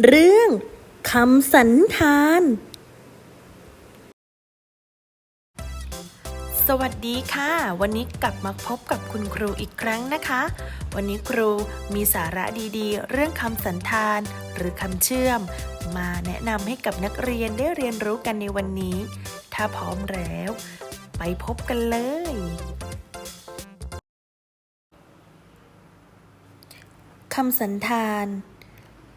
เรื่องคำสันธาน สวัสดีค่ะ วันนี้กลับมาพบกับคุณครูอีกครั้งนะคะ วันนี้ครูมีสาระดีๆ เรื่องคำสันธาน หรือคำเชื่อม มาแนะนำให้กับนักเรียนได้เรียนรู้กันในวันนี้ ถ้าพร้อมแล้ว ไปพบกันเลย คำสันธาน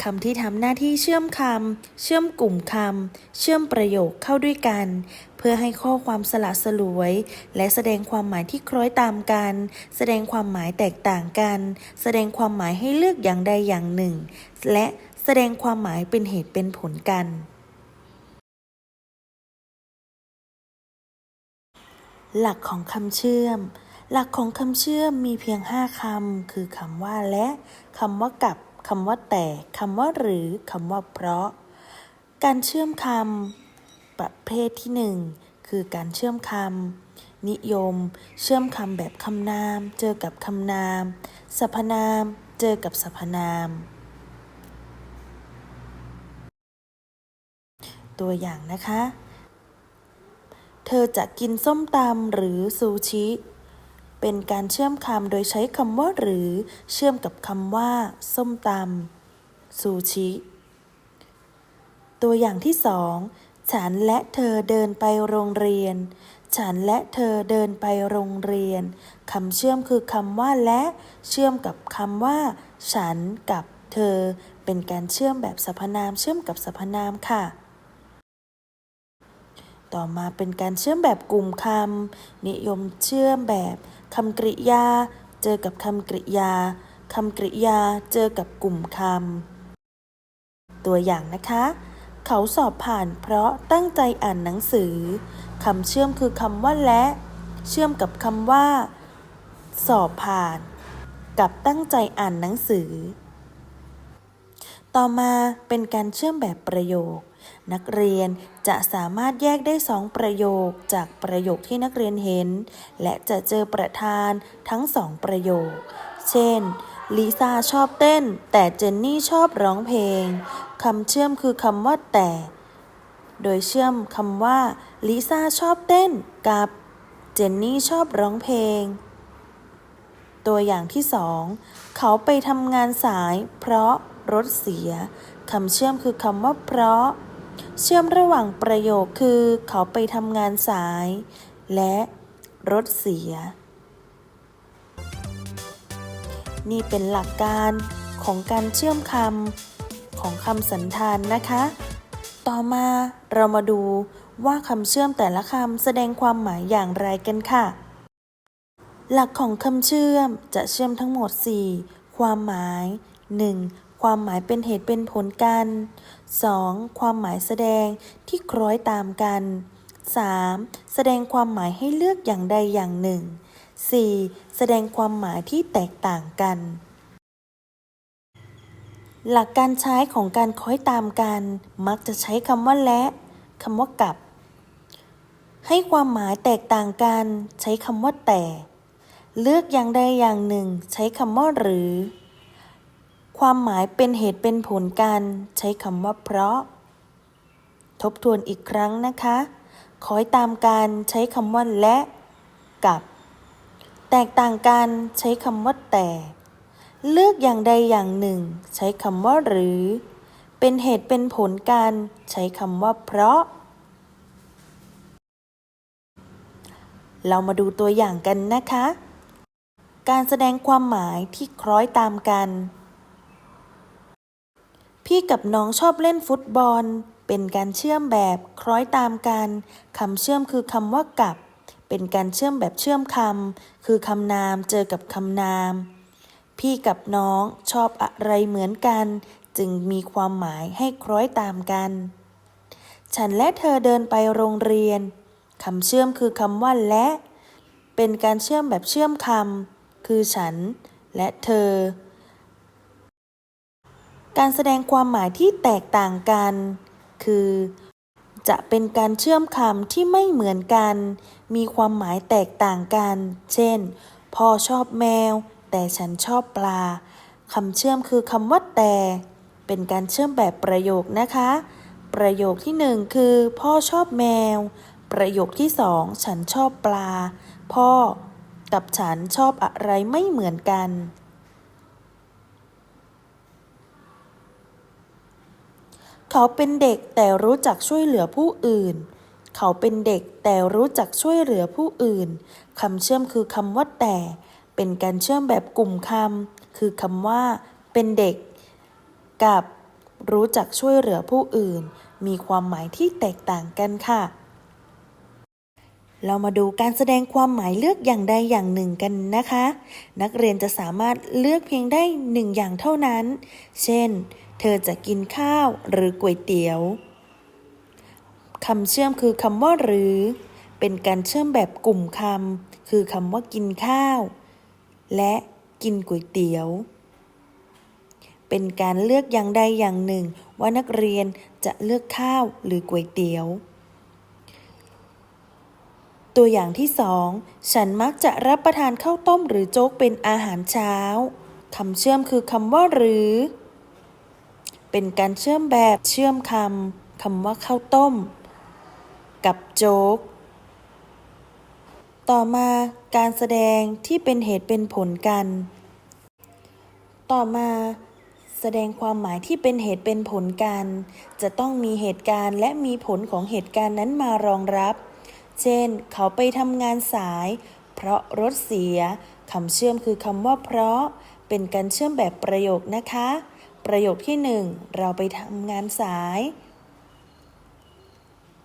คำที่ทำหน้าที่เชื่อมคำ เชื่อมกลุ่มคำ เชื่อมประโยคเข้าด้วยกัน เพื่อให้ข้อความสละสลวย และแสดงความหมายที่คล้อยตามกัน แสดงความหมายแตกต่างกัน แสดงความหมายให้เลือกอย่างใดอย่างหนึ่ง และแสดงความหมายเป็นเหตุเป็นผลกันหลักของคำเชื่อม หลักของคำเชื่อมมีเพียง 5คำคือคำว่าและ คำว่ากับ คำว่าแต่คำว่าหรือคำว่าเพราะ การเชื่อมคำประเภทที่1คือการเชื่อมคำนิยม เชื่อมคำแบบคำนาม เจอกับคำนาม สรรพนาม เจอกับสรรพนาม ตัวอย่างนะคะ เธอจะกินส้มตำหรือซูชิ เป็นการเชื่อมคำโดยใช้คำว่าหรือ เชื่อมกับคำว่า ส้มตำซูชิ ตัวอย่างที่สองฉันและเธอเดินไปโรงเรียน ฉันและเธอเดินไปโรงเรียน คำเชื่อมคือคำว่าและ เชื่อมกับคำว่า ฉันกับเธอ เป็นการเชื่อมแบบสรรพนามเชื่อมกับสรรพนามค่ะ ต่อมาเป็นการเชื่อมแบบกลุ่มคำนิยมเชื่อมแบบ คำกริยา เจอกับคำกริยาคำกริยาเจอกับกลุ่มคำ ตัวอย่างนะคะ เขาสอบผ่านเพราะตั้งใจอ่านหนังสือคำเชื่อมคือคำว่าและ เชื่อมกับคำว่า สอบผ่าน กับตั้งใจอ่านหนังสือ ต่อมาเป็นการเชื่อมแบบประโยค นักเรียนจะสามารถแยกได้สองประโยคจากประโยคที่นักเรียนเห็น และจะเจอประธานทั้งสองประโยค เช่นลิซ่าชอบเต้น แต่เจนนี่ชอบร้องเพลงคำเชื่อมคือคำว่าแต่ โดยเชื่อมคำว่าลิซ่าชอบเต้นกับเจนนี่ชอบร้องเพลง ตัวอย่างที่สองเขาไปทำงานสายเพราะรถเสียคำเชื่อมคือคำว่าเพราะ เชื่อมระหว่างประโยคคือเขาไปทำงานสาย และรถเสีย นี่เป็นหลักการของการเชื่อมคำของคำสันธานนะคะ ต่อมาเรามาดูว่าคำเชื่อมแต่ละคำแสดงความหมายอย่างไรกันค่ะ หลักของคำเชื่อมจะเชื่อมทั้งหมด 4 ความหมาย 1. ความหมายเป็นเหตุเป็นผลกัน 2. ความหมายแสดงที่คล้อยตามกัน 3. แสดงความหมายให้เลือกอย่างใดอย่างหนึ่ง 4. แสดงความหมายที่แตกต่างกัน หลักการใช้ของการคล้อยตามกัน มักจะใช้คำว่าและคำว่ากับ ให้ความหมายแตกต่างกัน ใช้คำว่าแต่ เลือกอย่างใดอย่างหนึ่ง ใช้คำว่าหรือ ความหมายเป็นเหตุเป็นผลกันใช้คำว่าเพราะ ทบทวนอีกครั้งนะคะคอยตามกันใช้คำว่าและกับ แตกต่างกันใช้คำว่าแต่ เลือกอย่างใดอย่างหนึ่ง ใช้คำว่าหรือ เป็นเหตุเป็นผลกันใช้คำว่าเพราะ เรามาดูตัวอย่างกันนะคะ การแสดงความหมายที่คล้อยตามกัน พี่กับน้องชอบเล่นฟุตบอล เป็นการเชื่อมแบบคล้อยตามกันคำเชื่อมคือคำว่ากับ เป็นการเชื่อมแบบเชื่อมคำคือคำนามเจอกับคำนาม พี่กับน้องชอบอะไรเหมือนกัน จึงมีความหมายให้คล้อยตามกัน ฉันและเธอเดินไปโรงเรียนคำเชื่อมคือคำว่าและ เป็นการเชื่อมแบบเชื่อมคำคือฉันและเธอ การแสดงความหมายที่แตกต่างกัน คือ จะเป็นการเชื่อมคำที่ไม่เหมือนกัน มีความหมายแตกต่างกัน เช่น พ่อชอบแมว แต่ฉันชอบปลาคำเชื่อมคือคำว่าแต่ เป็นการเชื่อมแบบประโยคนะคะ ประโยคที่หนึ่งคือ พ่อชอบแมว ประโยคที่สองฉันชอบปลา พ่อกับฉันชอบอะไรไม่เหมือนกัน เขาเป็นเด็กแต่รู้จักช่วยเหลือผู้อื่น เขาเป็นเด็กแต่รู้จักช่วยเหลือผู้อื่น คำเชื่อมคือคำว่าแต่ เป็นการเชื่อมแบบกลุ่มคำ คือคำว่า เป็นเด็ก กับ รู้จักช่วยเหลือผู้อื่น มีความหมายที่แตกต่างกันค่ะ เรามาดูการแสดงความหมายเลือกอย่างใดอย่างหนึ่งกันนะคะ นักเรียนจะสามารถเลือกเพียงได้หนึ่งอย่างเท่านั้น เช่น เธอจะกินข้าวหรือก๋วยเตี๋ยวคำเชื่อมคือคำว่าหรือ เป็นการเชื่อมแบบกลุ่มคำคือคำว่ากินข้าว และกินก๋วยเตี๋ยว เป็นการเลือกอย่างใดอย่างหนึ่ง ว่านักเรียนจะเลือกข้าวหรือก๋วยเตี๋ยว ตัวอย่างที่สองฉันมักจะรับประทานข้าวต้มหรือโจ๊กเป็นอาหารเช้าคำเชื่อมคือคำว่าหรือ เป็นการเชื่อมแบบเชื่อมคำคำว่าข้าวต้ม กับโจ๊ก ต่อมาการแสดงที่เป็นเหตุเป็นผลกัน ต่อมาแสดงความหมายที่เป็นเหตุเป็นผลกัน จะต้องมีเหตุการณ์และมีผลของเหตุการณ์นั้นมารองรับ เช่น เขาไปทำงานสาย เพราะรถเสียคำเชื่อมคือคำว่าเพราะ เป็นการเชื่อมแบบประโยคนะคะ ประโยคที่หนึ่งเราไปทำงานสาย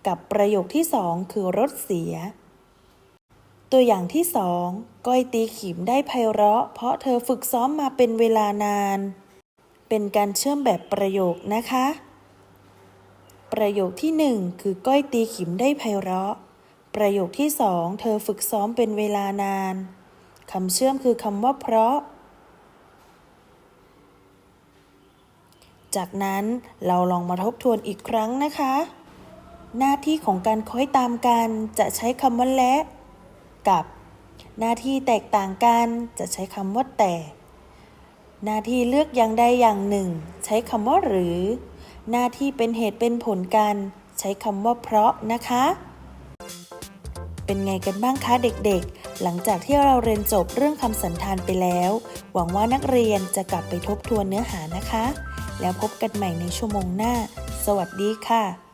กับประโยคที่สองคือรถเสีย ตัวอย่างที่สองก้อยตีขิมได้ไพเราะ เพราะเธอฝึกซ้อมมาเป็นเวลานาน เป็นการเชื่อมแบบประโยคนะคะ ประโยคที่หนึ่งคือก้อยตีขิมได้ไพเราะ ประโยคที่สองเธอฝึกซ้อมเป็นเวลานานคำเชื่อมคือคำว่าเพราะ จากนั้นเราลองมาทบทวนอีกครั้งนะคะ หน้าที่ของการคอยตามกันจะใช้คำว่าและ กับ หน้าที่แตกต่างกันจะใช้คำว่าแต่ หน้าที่เลือกอย่างใดอย่างหนึ่ง ใช้คำว่าหรือ หน้าที่เป็นเหตุเป็นผลกันใช้คำว่าเพราะนะคะ เป็นไงกันบ้างคะเด็กๆ หลังจากที่เราเรียนจบเรื่องคำสันธานไปแล้ว หวังว่านักเรียนจะกลับไปทบทวนเนื้อหานะคะ แล้วพบกันใหม่ในชั่วโมงหน้า สวัสดีค่ะ